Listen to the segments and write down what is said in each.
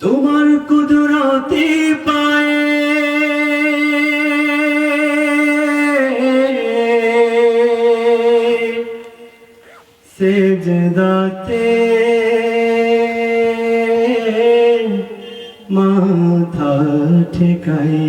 তোমার কুদরতি পায়ে সেজদাতে মাথা ঠেকাই।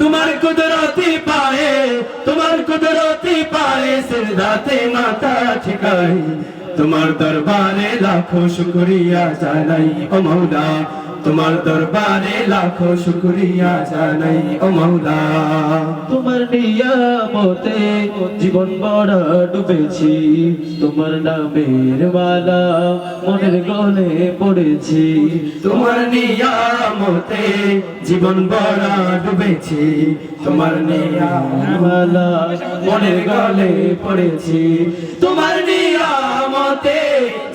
তোমার কুদরতি পায়ে, তোমার কুদরতি পায়ে সিরদাতে মাতা ঠিকাই। তোমার দরবারে লাখো শুকরিয়া জানাই ও মৌলা। তোমার দরবারে লাখো শুকরিয়া জানাই ও মৌলা তোমার নিয়ামতে জীবন বড় ডুবেছি তোমার নামের মালা মনের গলে পড়েছি। তোমার নিয়ামতে জীবন বড়া ডুবেছি তোমার নিয়ামত মালা মনের গলে পড়েছি। তোমার নিয়ামতে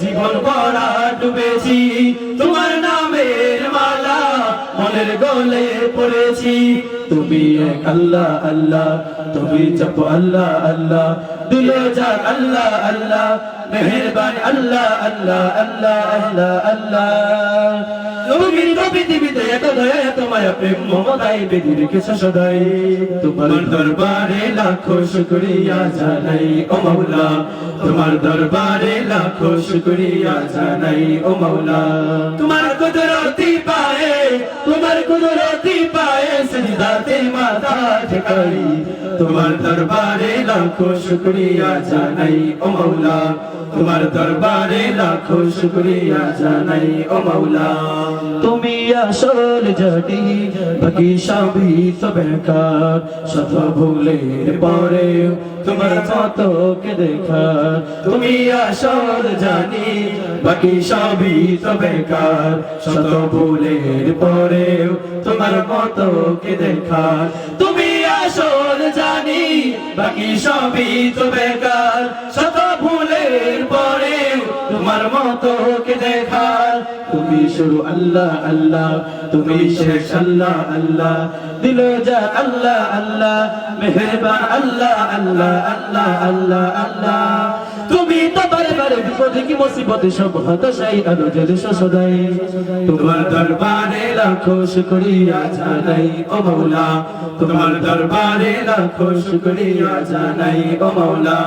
জীবন ভরা ডুবেছি তোমার পড়েছি। তুমি আল্লাহ আল্লাহ। তুমি আল্লাহ আল্লাহ। আল্লাহ আল্লাহ। মেহেরবান আল্লাহ আল্লাহ আল্লাহ আল্লাহ আল্লাহ। তোমার দরবারে লাখো শুকরিয়া জানাই, ও মৌলা তোমার দরবারে লাখো শুকরিয়া জানাই, ও মৌলা তোমার কুদরতি পায়ে সিজদাতে মাথা ঠেকাই তোমার দরবারে লাখো শুকরিয়া জানাই ও মৌলা তোমার দরবারে লাখো শুকরিয়া জানাই ও মৌলা তুমি আসল জানি বাকি সবই তো বেকার শত ভুলের পরে তোমার মতো কে দেখা তুমি আসল জানি বাকি সবই তো বেকার শত ভুলের পরেও তোমার মতো কে দেখা। তুমি আসল জানি, বাকি সবই তো বেকার। শত ভুলের পরেও তোমার মতো কে দেখার। তুমি শুরু আল্লাহ আল্লাহ, তুমি শেষ আল্লাহ আল্লাহ। দিল যা আল্লাহ আল্লাহ, মেহেরবান আল্লাহ আল্লাহ আল্লাহ আল্লাহ আল্লাহ। তুমি তো বারে বিপদে কি মুসিবতে সব হতাশাই আলো জলে সদাই তোমার দরবারে লাখো শুকরিয়া জানাই, ও মাওলা। তোমার দরবারে লাখো শুকরিয়া জানাই, ও মৌলা